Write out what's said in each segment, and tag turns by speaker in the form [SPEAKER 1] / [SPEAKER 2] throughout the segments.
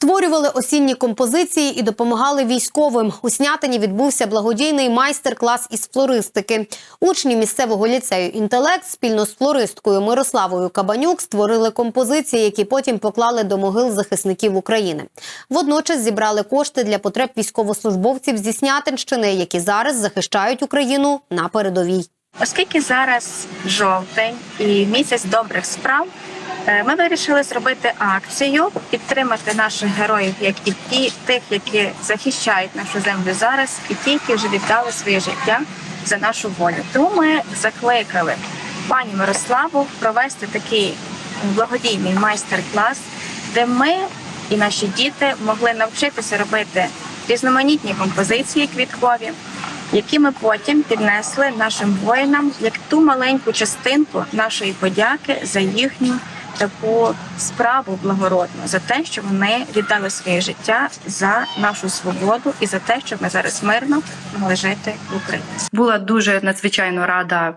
[SPEAKER 1] Створювали осінні композиції і допомагали військовим. У Снятині відбувся благодійний майстер-клас із флористики. Учні місцевого ліцею інтелект спільно з флористкою Мирославою Кабанюк створили композиції, які потім поклали до могил захисників України. Водночас зібрали кошти для потреб військовослужбовців зі Снятинщини, які зараз захищають Україну на передовій.
[SPEAKER 2] Оскільки зараз жовтень і місяць добрих справ, е, ми вирішили зробити акцію, підтримати наших героїв, як і ті, тих, які захищають нашу землю зараз, і ті, які вже віддали своє життя за нашу волю. Тому ми закликали пані Мирославу провести такий благодійний майстер-клас, де ми і наші діти могли навчитися робити різноманітні композиції квіткові які ми потім піднесли нашим воїнам як ту маленьку частинку нашої подяки за їхню таку справу благородну, за те, що вони віддали своє життя за нашу свободу і за те, щоб ми зараз мирно могли жити в Україні.
[SPEAKER 3] Була дуже надзвичайно рада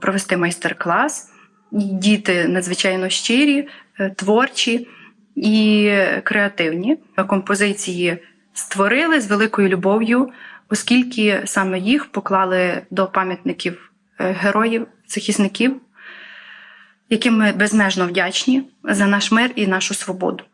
[SPEAKER 3] провести майстер-клас. Діти надзвичайно щирі, е, творчі і креативні. Композиції створили з великою любов'ю, оскільки саме їх поклали до пам'ятників е, героїв, захисників, яким ми безмежно вдячні за наш мир і нашу свободу.